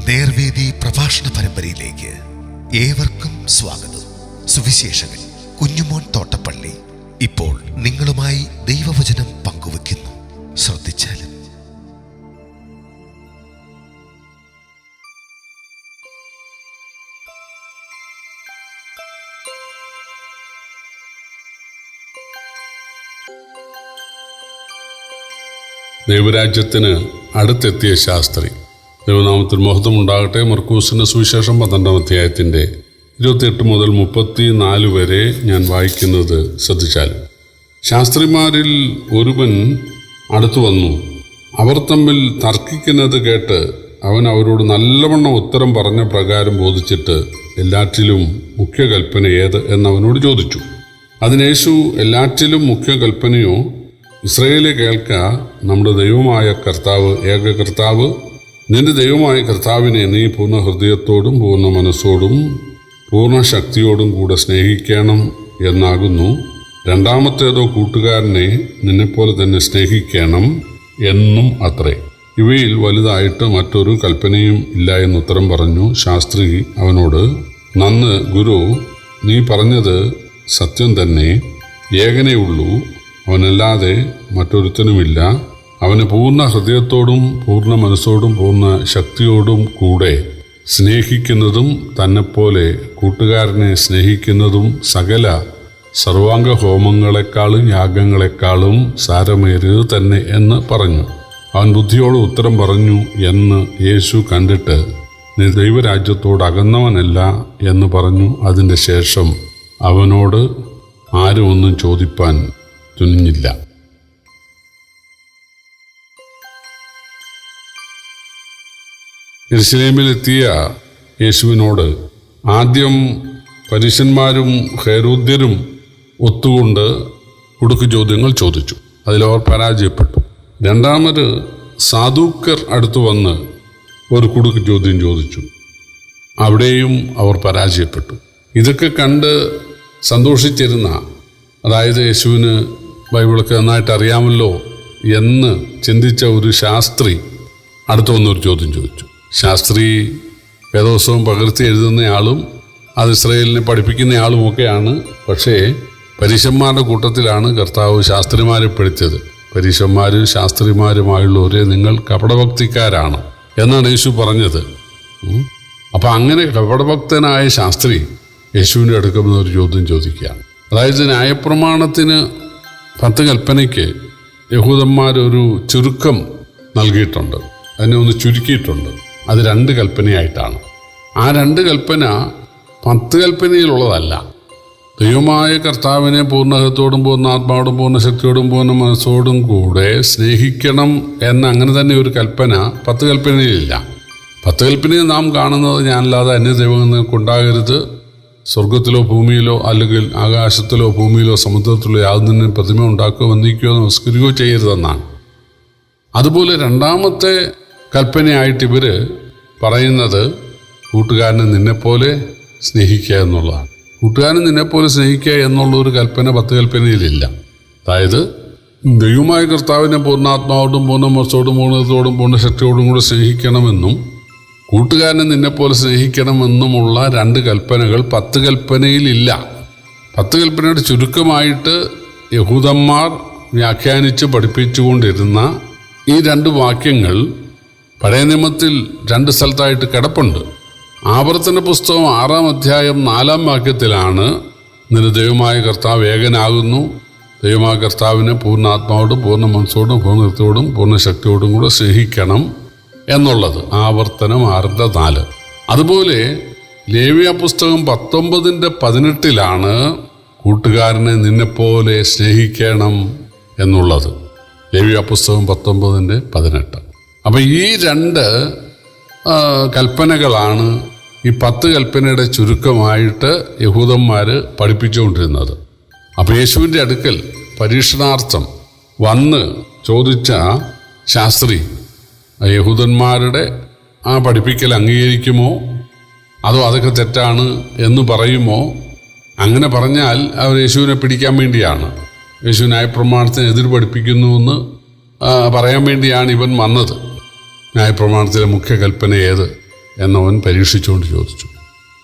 നേർവേദി പ്രഭാഷണ പരമ്പരയിലേക്ക് ഏവർക്കും സ്വാഗതം. സുവിശേഷകൻ കുഞ്ഞുമോൻ തോട്ടപ്പള്ളി ഇപ്പോൾ നിങ്ങളുമായി ദൈവവചനം പങ്കുവെക്കുന്നു ശ്രദ്ധിച്ചാലും. ദൈവരാജ്യത്തിന് അടുത്തെത്തിയ ശാസ്ത്രി ദൈവനാമത്തിൽ മഹത്വം ഉണ്ടാകട്ടെ മർക്കൂസിന്റെ സുവിശേഷം പന്ത്രണ്ടാം അധ്യായത്തിന്റെ ഇരുപത്തിയെട്ട് മുതൽ മുപ്പത്തി നാല് വരെ ഞാൻ വായിക്കുന്നത് ശ്രദ്ധിച്ചാൽ. ശാസ്ത്രിമാരിൽ ഒരുവൻ അടുത്തു വന്നു. അവർ തമ്മിൽ തർക്കിക്കുന്നത് കേട്ട് അവൻ അവരോട് നല്ലവണ്ണം ഉത്തരം പറഞ്ഞ പ്രകാരം ബോധിച്ചിട്ട് എല്ലാറ്റിലും മുഖ്യ കൽപ്പന ഏത് എന്നവനോട് ചോദിച്ചു. അതിനേശു എല്ലാറ്റിലും മുഖ്യ കൽപ്പനയോ ഇസ്രയേലെ കേൾക്ക നമ്മുടെ ദൈവമായ കർത്താവ് ഏക കർത്താവ് നിന്റെ ദൈവമായ കർത്താവിനെ നീ പൂർണ ഹൃദയത്തോടും പൂർണ മനസ്സോടും പൂർണ ശക്തിയോടും കൂടെ സ്നേഹിക്കണം എന്നാകുന്നു. രണ്ടാമത്തേതോ കൂട്ടുകാരനെ നിന്നെപ്പോലെ തന്നെ സ്നേഹിക്കണം എന്നും അത്രേ. ഇവയിൽ വലുതായിട്ട് മറ്റൊരു കൽപ്പനയും ഇല്ല എന്ന് ഉത്തരം പറഞ്ഞു ശാസ്ത്രി അവനോട് നന്ന് ഗുരു നീ പറഞ്ഞത് സത്യം തന്നെ. ഏകനേ ഉള്ളൂ അവനല്ലാതെ മറ്റൊരുത്തനുമില്ല. അവന് പൂർണ ഹൃദയത്തോടും പൂർണ മനസ്സോടും പൂർണ ശക്തിയോടും കൂടെ സ്നേഹിക്കുന്നതും തന്നെപ്പോലെ കൂട്ടുകാരനെ സ്നേഹിക്കുന്നതും സകല സർവാംഗ ഹോമങ്ങളെക്കാളും യാഗങ്ങളെക്കാളും സാരമേറിയത് തന്നെ എന്ന് പറഞ്ഞു. അവൻ ബുദ്ധിയോട് ഉത്തരം പറഞ്ഞു എന്ന് യേശു കണ്ടിട്ട് നീ ദൈവരാജ്യത്തോട് അകന്നവനല്ല എന്ന് പറഞ്ഞു. അതിന്റെ ശേഷം അവനോട് ആരും ഒന്നും ചോദിപ്പാൻ തുനിഞ്ഞില്ല. യെരുശലേമിലെത്തിയ യേശുവിനോട് ആദ്യം പരീശന്മാരും ഹേരോദ്യരും ഒത്തുകൊണ്ട് കുടുക്ക് ചോദ്യങ്ങൾ ചോദിച്ചു. അതിലവർ പരാജയപ്പെട്ടു. രണ്ടാമത് സാധൂക്കർ അടുത്ത് വന്ന് ഒരു കുടുക്ക് ചോദ്യം ചോദിച്ചു. അവിടെയും അവർ പരാജയപ്പെട്ടു. ഇതൊക്കെ കണ്ട് സന്തോഷിച്ചിരുന്ന അതായത് യേശുവിന് ബൈബിളൊക്കെ നന്നായിട്ട് അറിയാമല്ലോ എന്ന് ചിന്തിച്ച ഒരു ശാസ്ത്രി അടുത്ത് വന്നൊരു ചോദ്യം ചോദിച്ചു. ശാസ്ത്രി വേദോത്സവം പകർത്തി എഴുതുന്നയാളും അത് ഇസ്രയേലിനെ പഠിപ്പിക്കുന്നയാളും ഒക്കെയാണ് പക്ഷേ പരീശന്മാരുടെ കൂട്ടത്തിലാണ് കർത്താവ് ശാസ്ത്രിമാരെ പെടുത്തിയത് പരീശന്മാരും ശാസ്ത്രിമാരുമായുള്ളവരെ നിങ്ങൾ കപടഭക്തിക്കാരാണ് എന്നാണ് യേശു പറഞ്ഞത്. അപ്പം അങ്ങനെ കപടഭക്തനായ ശാസ്ത്രി യേശുവിന്റെ അടുക്കുന്ന ഒരു ചോദ്യം ചോദിക്കുകയാണ്. അതായത് ന്യായപ്രമാണത്തിന് പത്ത് കൽപ്പനയ്ക്ക് യഹൂദന്മാരൊരു ചുരുക്കം നൽകിയിട്ടുണ്ട്. അതിനെ ഒന്ന് ചുരുക്കിയിട്ടുണ്ട്. അത് രണ്ട് കൽപ്പനയായിട്ടാണ്. ആ രണ്ട് കൽപ്പന പത്ത് കൽപ്പനയിലുള്ളതല്ല. ദൈവമായ കർത്താവിനെ പൂർണഹത്തോടും പൂർണ ആത്മാവോടും പൂർണ ശക്തിയോടും പൂർണ മനസ്സോടും കൂടെ സ്നേഹിക്കണം എന്ന അങ്ങനെ തന്നെ ഒരു കൽപ്പന പത്ത് കൽപ്പനയിലില്ല. പത്ത് കൽപ്പനയിൽ നാം കാണുന്നത് ഞാനല്ലാതെ അന്യ ദൈവങ്ങൾക്ക് ഉണ്ടാകരുത്. സ്വർഗത്തിലോ ഭൂമിയിലോ അല്ലെങ്കിൽ ആകാശത്തിലോ ഭൂമിയിലോ സമുദ്രത്തിലോ യാതൊന്നും പ്രതിമ ഉണ്ടാക്കുകയോ വന്ദിക്കുകയോ നമസ്കരിക്കുകയോ ചെയ്യരുതെന്നാണ്. അതുപോലെ രണ്ടാമത്തെ കൽപ്പനയായിട്ട് ഇവർ പറയുന്നത് കൂട്ടുകാരനെ നിന്നെപ്പോലെ സ്നേഹിക്കുക എന്നുള്ളതാണ്. കൂട്ടുകാരൻ നിന്നെപ്പോലെ സ്നേഹിക്കുക എന്നുള്ള ഒരു കൽപ്പന പത്ത് കൽപ്പനയിലില്ല അതായത് ദൈവമായ കർത്താവിനെ പൂർണാത്മാവോടും പൂർണ മനസ്സോടും പൂർണതയോടും പൂർണ ശക്തിയോടും കൂടെ സ്നേഹിക്കണമെന്നും കൂട്ടുകാരനെ നിന്നെപ്പോലെ സ്നേഹിക്കണമെന്നുമുള്ള രണ്ട് കൽപ്പനകൾ പത്ത് കൽപ്പനയിലില്ല പത്ത് കൽപ്പനയുടെ ചുരുക്കമായിട്ട് യഹൂദന്മാർ വ്യാഖ്യാനിച്ച് പഠിപ്പിച്ചുകൊണ്ടിരുന്ന ഈ രണ്ട് വാക്യങ്ങൾ പഴയ നിയമത്തിൽ രണ്ട് സ്ഥലത്തായിട്ട് കിടപ്പുണ്ട്. ആവർത്തന പുസ്തകം ആറാം അധ്യായം നാലാം വാക്യത്തിലാണ് നിന്റെ ദൈവമായ കർത്താവ് ഏകനാകുന്നു. ദൈവമായ കർത്താവിനെ പൂർണാത്മാവോടും പൂർണ മനസ്സോടും പൂർണത്തോടും പൂർണ ശക്തിയോടും കൂടെ സ്നേഹിക്കണം എന്നുള്ളത്. ആവർത്തനം ആറിന്റെ നാല്. അതുപോലെ ലേവ്യ പുസ്തകം പത്തൊമ്പതിന്റെ പതിനെട്ടിലാണ് കൂട്ടുകാരനെ നിന്നെപ്പോലെ സ്നേഹിക്കണം എന്നുള്ളത്. ലേവ്യ പുസ്തകം പത്തൊമ്പതിന്റെ പതിനെട്ട്. അപ്പം ഈ രണ്ട് കൽപ്പനകളാണ് ഈ പത്ത് കൽപ്പനയുടെ ചുരുക്കമായിട്ട് യഹൂദന്മാർ പഠിപ്പിച്ചുകൊണ്ടിരുന്നത്. അപ്പോൾ യേശുവിന്റെ അടുക്കൽ പരീക്ഷണാർത്ഥം വന്ന് ചോദിച്ച ശാസ്ത്രി യഹൂദന്മാരുടെ ആ പഠിപ്പിക്കൽ അംഗീകരിക്കുമോ? അതോ അതൊക്കെ തെറ്റാണ് എന്ന് പറയുമോ? അങ്ങനെ പറഞ്ഞാൽ അവർ യേശുവിനെ പിടിക്കാൻ വേണ്ടിയാണ്. യേശു ന്യായപ്രമാണത്തിന് എതിർ പഠിപ്പിക്കുന്നുവെന്ന് പറയാൻ വേണ്ടിയാണ് ഇവൻ വന്നത്. ന്യായപ്രമാണത്തിലെ മുഖ്യ കൽപ്പന ഏത് എന്നവൻ പരീക്ഷിച്ചുകൊണ്ട് ചോദിച്ചു.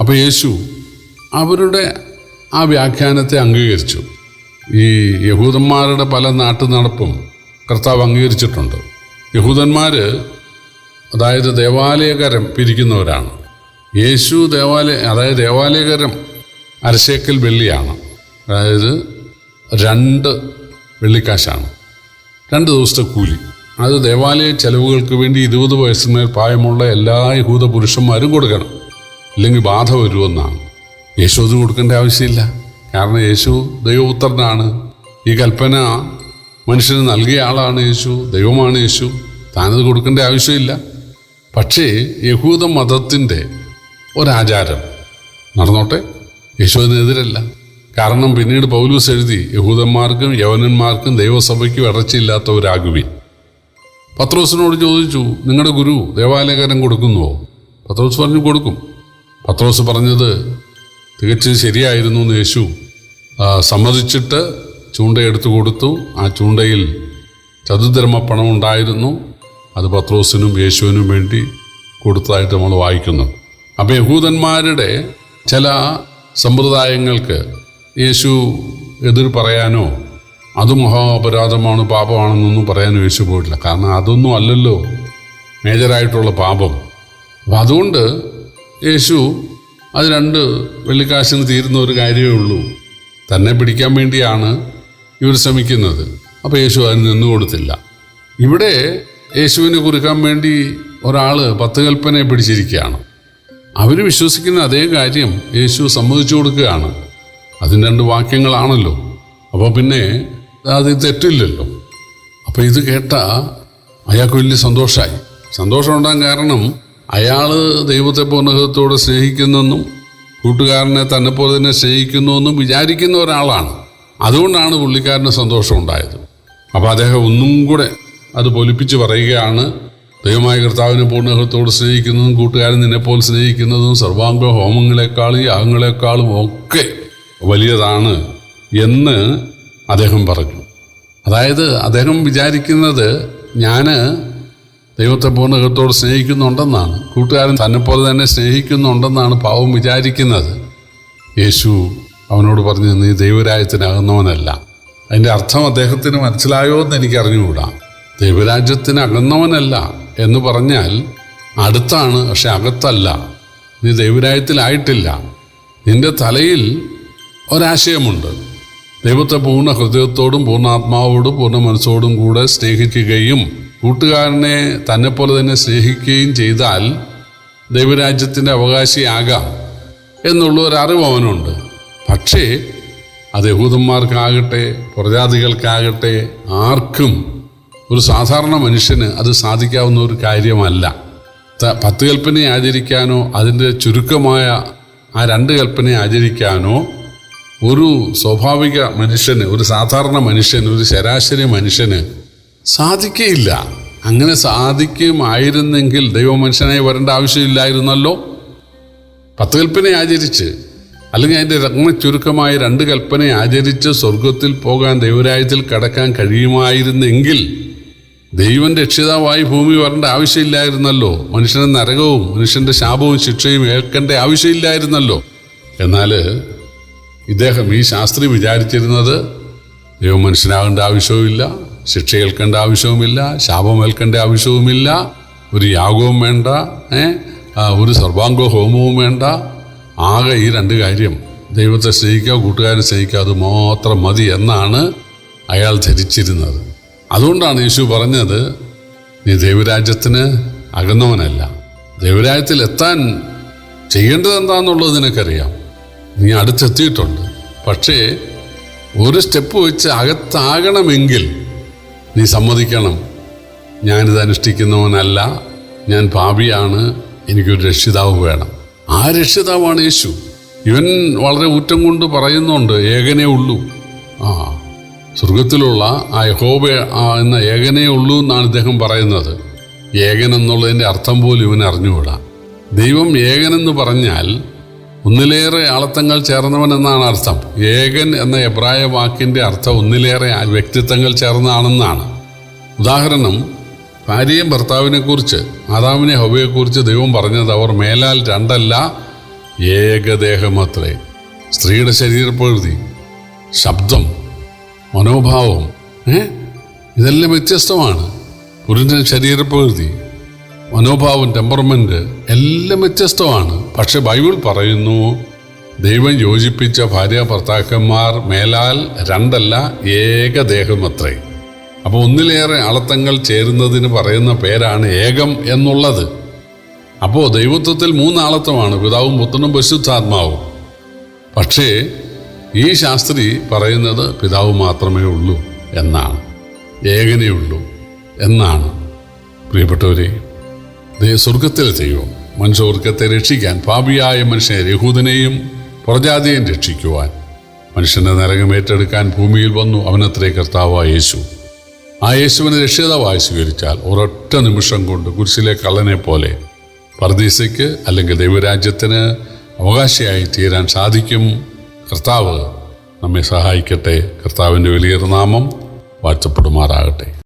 അപ്പോൾ യേശു അവരുടെ ആ വ്യാഖ്യാനത്തെ അംഗീകരിച്ചു. ഈ യഹൂദന്മാരുടെ പല നാട്ടു നടപ്പും കർത്താവ് അംഗീകരിച്ചിട്ടുണ്ട്. യഹൂദന്മാർ അതായത് ദേവാലയകരം പിരിക്കുന്നവരാണ്. യേശു ദേവാലയ അതായത് ദേവാലയകരം അരശേക്കൽ വെള്ളിയാണ്. അതായത് രണ്ട് വെള്ളിക്കാശാണ്. രണ്ട് ദിവസത്തെ കൂലി. അത് ദേവാലയ ചെലവുകൾക്ക് വേണ്ടി ഇരുപത് വയസ്സിന്മേൽ പ്രായമുള്ള എല്ലാ യഹൂദ പുരുഷന്മാരും കൊടുക്കണം. ഇല്ലെങ്കിൽ ബാധ വരുമെന്നാണ്. യേശു അത് കൊടുക്കേണ്ട ആവശ്യമില്ല. കാരണം യേശു ദൈവപുത്രനാണ്. ഈ കൽപ്പന മനുഷ്യന് നൽകിയ ആളാണ് യേശു ദൈവമാണ് യേശു. താനത് കൊടുക്കേണ്ട ആവശ്യമില്ല. പക്ഷേ യഹൂദ മതത്തിന്റെ ഒരാചാരം. നടന്നോട്ടെ. യേശു അതിനെതിരല്ല. കാരണം പിന്നീട് പൗലൂസ് എഴുതി യഹൂദന്മാർക്കും യവനന്മാർക്കും ദൈവസഭയ്ക്കും ഇറച്ചിയില്ലാത്തവരാകുവിൻ പത്രോസിനോട് ചോദിച്ചു നിങ്ങളുടെ ഗുരു ദേവാലയകരം കൊടുക്കുന്നുവോ? പത്രോസ് പറഞ്ഞു കൊടുക്കും. പത്രോസ് പറഞ്ഞത് തികച്ചും ശരിയായിരുന്നു എന്ന് യേശു സമ്മതിച്ചിട്ട് ചൂണ്ടയെടുത്ത് കൊടുത്തു. ആ ചൂണ്ടയിൽ ചതുർധർമ്മ പണം ഉണ്ടായിരുന്നു. അത് പത്രോസിനും യേശുവിനും വേണ്ടി കൊടുത്തതായിട്ട് നമ്മൾ വായിക്കുന്നു. അപ്പോൾ യഹൂദന്മാരുടെ ചില സമ്പ്രദായങ്ങൾക്ക് യേശു എതിർ പറയാനോ അത് മഹാപരാധമാണ് പാപമാണെന്നൊന്നും പറയാൻ ഒഴിച്ചു പോയിട്ടില്ല. കാരണം അതൊന്നും അല്ലല്ലോ. മേജറായിട്ടുള്ള പാപം. അപ്പം അതുകൊണ്ട് യേശു അത് രണ്ട് വെള്ളിക്കാശിന് തീരുന്ന ഒരു കാര്യമേ ഉള്ളൂ. തന്നെ പിടിക്കാൻ വേണ്ടിയാണ് ഇവർ ശ്രമിക്കുന്നത്. അപ്പോൾ യേശു അതിന് നിന്നു കൊടുത്തില്ല. ഇവിടെ യേശുവിനെ കുറുക്കാൻ വേണ്ടി ഒരാൾ പത്ത് കൽപ്പനയെ പിടിച്ചിരിക്കുകയാണ്. അവർ വിശ്വസിക്കുന്ന അതേ കാര്യം യേശു സമ്മതിച്ചു കൊടുക്കുകയാണ്. അതിന് രണ്ട് വാക്യങ്ങളാണല്ലോ. അപ്പോൾ പിന്നെ അത് തെറ്റില്ലല്ലോ. അപ്പോൾ ഇത് കേട്ട അയാൾക്ക് വലിയ സന്തോഷമായി സന്തോഷം ഉണ്ടാകാൻ കാരണം അയാൾ ദൈവത്തെ പൂർണതത്തോടെ സ്നേഹിക്കുന്നെന്നും കൂട്ടുകാരനെ തന്നെ പോലെ തന്നെ സ്നേഹിക്കുന്നുവെന്നും വിചാരിക്കുന്ന ഒരാളാണ്. അതുകൊണ്ടാണ് പുള്ളിക്കാരന് സന്തോഷം ഉണ്ടായത് അപ്പോൾ അദ്ദേഹം ഒന്നും കൂടെ അത് പൊലിപ്പിച്ച് പറയുകയാണ് ദൈവമായ കർത്താവിനെ പൂർണഹൃത്തോട് സ്നേഹിക്കുന്നതും കൂട്ടുകാരൻ നിന്നെപ്പോലെ സ്നേഹിക്കുന്നതും സർവാംഗ ഹോമങ്ങളെക്കാളും യാഗങ്ങളെക്കാളും ഒക്കെ വലിയതാണ് എന്ന് അദ്ദേഹം പറഞ്ഞു. അതായത് അദ്ദേഹം വിചാരിക്കുന്നത് ഞാൻ ദൈവത്തെ പൂർണകത്തോട് സ്നേഹിക്കുന്നുണ്ടെന്നാണ്. കൂട്ടുകാരൻ തന്നെപ്പോലെ തന്നെ സ്നേഹിക്കുന്നുണ്ടെന്നാണ് പാവം വിചാരിക്കുന്നത്. യേശു അവനോട് പറഞ്ഞു നീ ദൈവരാജ്യത്തിനകന്നവനല്ല. അതിന്റെ അർത്ഥം അദ്ദേഹത്തിന് മനസ്സിലായോ എന്ന് എനിക്ക് അറിഞ്ഞുകൂടാ ദൈവരാജ്യത്തിന് അകന്നവനല്ല എന്ന് പറഞ്ഞാൽ അടുത്താണ് പക്ഷെ അകത്തല്ല. നീ ദൈവരാജ്യത്തിലായിട്ടില്ല. നിന്റെ തലയിൽ ഒരാശയമുണ്ട്. ദൈവത്തെ പൂർണ ഹൃദയത്തോടും പൂർണ ആത്മാവോടും പൂർണ മനസ്സോടും കൂടെ സ്നേഹിക്കുകയും കൂട്ടുകാരനെ തന്നെപ്പോലെ തന്നെ സ്നേഹിക്കുകയും ചെയ്താൽ ദൈവരാജ്യത്തിന്റെ അവകാശിയാകാം എന്നുള്ള ഒരു അറിവ് അവനുണ്ട്. പക്ഷേ അത് യഹൂദന്മാർക്കാകട്ടെ പ്രജാതികൾക്കാകട്ടെ ആർക്കും ഒരു സാധാരണ മനുഷ്യന് അത് സാധിക്കാവുന്ന ഒരു കാര്യമല്ല. പത്ത് കൽപ്പനയെ ആചരിക്കാനോ അതിന്റെ ചുരുക്കമായ ആ രണ്ട് കൽപ്പനയെ ആചരിക്കാനോ ഒരു സ്വാഭാവിക മനുഷ്യന് ഒരു സാധാരണ മനുഷ്യന് ഒരു ശരാശരി മനുഷ്യന് സാധിക്കയില്ല. അങ്ങനെ സാധിക്കുമായിരുന്നെങ്കിൽ ദൈവമനുഷ്യനായി വരേണ്ട ആവശ്യമില്ലായിരുന്നല്ലോ. പത്ത് കൽപ്പന ആചരിച്ച് അല്ലെങ്കിൽ അതിന്റെ രത്ന ചുരുക്കമായ രണ്ട് കൽപ്പന ആചരിച്ച് സ്വർഗത്തിൽ പോകാൻ ദൈവരാജ്യത്തിൽ കടക്കാൻ കഴിയുമായിരുന്നെങ്കിൽ ദൈവം രക്ഷിതാവായി ഭൂമി വരേണ്ട ആവശ്യമില്ലായിരുന്നല്ലോ. മനുഷ്യന്റെ നരകവും മനുഷ്യന്റെ ശാപവും ശിക്ഷയും ഏൽക്കേണ്ട ആവശ്യമില്ലായിരുന്നല്ലോ. എന്നാൽ ഇദ്ദേഹം ഈ ശാസ്ത്രി വിചാരിച്ചിരുന്നത് ദൈവം മനുഷ്യനാകേണ്ട ആവശ്യവുമില്ല ശിക്ഷ ഏൽക്കേണ്ട ആവശ്യവുമില്ല ശാപം ഏൽക്കേണ്ട ആവശ്യവുമില്ല ഒരു യാഗവും വേണ്ട ഒരു സർവാംഗ ഹോമവും വേണ്ട. ആകെ ഈ രണ്ട് കാര്യം ദൈവത്തെ സ്നേഹിക്കുക കൂട്ടുകാരെ സ്നേഹിക്കുക അത് മാത്രം മതി എന്നാണ് അയാൾ ധരിച്ചിരുന്നത്. അതുകൊണ്ടാണ് യേശു പറഞ്ഞത് നീ ദൈവരാജ്യത്തിന് അകന്നവനല്ല. ദൈവരാജ്യത്തിൽ എത്താൻ ചെയ്യേണ്ടത് എന്താണെന്നുള്ളത് നിനക്കറിയാം. നീ അടുത്തെത്തിയിട്ടുണ്ട്. പക്ഷേ ഒരു സ്റ്റെപ്പ് വെച്ച് അകത്താകണമെങ്കിൽ നീ സമ്മതിക്കണം. ഞാനിത് അനുഷ്ഠിക്കുന്നവനല്ല. ഞാൻ പാപിയാണ്. എനിക്കൊരു രക്ഷിതാവ് വേണം. ആ രക്ഷിതാവാണ് യേശു. ഇവൻ വളരെ ഊറ്റം കൊണ്ട് പറയുന്നുണ്ട് ഏകനേ ഉള്ളൂ. ആ സ്വർഗത്തിലുള്ള ആ യഹോബ എന്ന ഏകനേ ഉള്ളൂ എന്നാണ് ഇദ്ദേഹം പറയുന്നത്. ഏകൻ എന്നുള്ളതിന്റെ അർത്ഥം പോലും ഇവൻ അറിഞ്ഞുകൂടാ. ദൈവം ഏകനെന്ന് പറഞ്ഞാൽ ഒന്നിലേറെ ആളത്തങ്ങൾ ചേർന്നവൻ എന്നാണ് അർത്ഥം. ഏകൻ എന്ന എബ്രായ വാക്കിന്റെ അർത്ഥം ഒന്നിലേറെ വ്യക്തിത്വങ്ങൾ ചേർന്നതാണെന്നാണ്. ഉദാഹരണം ഭാര്യയും ഭർത്താവിനെക്കുറിച്ച് ആദാമിനെ ഹവയെക്കുറിച്ച് ദൈവം പറഞ്ഞത് അവർ മേലാൽ രണ്ടല്ല ഏകദേഹമത്രേ. സ്ത്രീയുടെ ശരീരപ്രകൃതി ശബ്ദം മനോഭാവം ഇതെല്ലാം വ്യത്യസ്തമാണ്. പുരുഷന്റെ ശരീരപ്രകൃതി മനോഭാവം ടെമ്പർമെന്റ് എല്ലാം വ്യത്യസ്തമാണ്. പക്ഷെ ബൈബിൾ പറയുന്നു ദൈവം യോജിപ്പിച്ച ഭാര്യ ഭർത്താക്കന്മാർ മേലാൽ രണ്ടല്ല ഏകദേഹം അത്രേ. അപ്പോൾ ഒന്നിലേറെ അളത്തങ്ങൾ ചേരുന്നതിന് പറയുന്ന പേരാണ് ഏകം എന്നുള്ളത്. അപ്പോൾ ദൈവത്വത്തിൽ മൂന്നാളത്വമാണ് പിതാവും പുത്രനും പരിശുദ്ധാത്മാവും. പക്ഷേ ഈ ശാസ്ത്രി പറയുന്നത് പിതാവ് മാത്രമേ ഉള്ളൂ എന്നാണ്. ഏകനേ ഉള്ളൂ എന്നാണ്. പ്രിയപ്പെട്ടവരെ ദേ സ്വർഗത്തിൽ ദൈവം മനുഷ്യവർഗത്തെ രക്ഷിക്കാൻ പാപിയായ മനുഷ്യനെ യഹൂദനെയും പ്രജാതിയെയും രക്ഷിക്കുവാൻ മനുഷ്യന്റെ നരകമേറ്റെടുക്കാൻ ഭൂമിയിൽ വന്നു അവനത്രേ കർത്താവായ യേശു. ആ യേശുവിനെ രക്ഷിതാവായി സ്വീകരിച്ചാൽ ഒരൊറ്റ നിമിഷം കൊണ്ട് കുരിശിലെ കള്ളനെ പോലെ പർദീസയ്ക്ക് അല്ലെങ്കിൽ ദൈവരാജ്യത്തിന് അവകാശിയായി തീരാൻ സാധിക്കും. കർത്താവ് നമ്മെ സഹായിക്കട്ടെ. കർത്താവിന്റെ വലിയൊരു നാമം വാഴ്ത്തപ്പെടുമാറാകട്ടെ.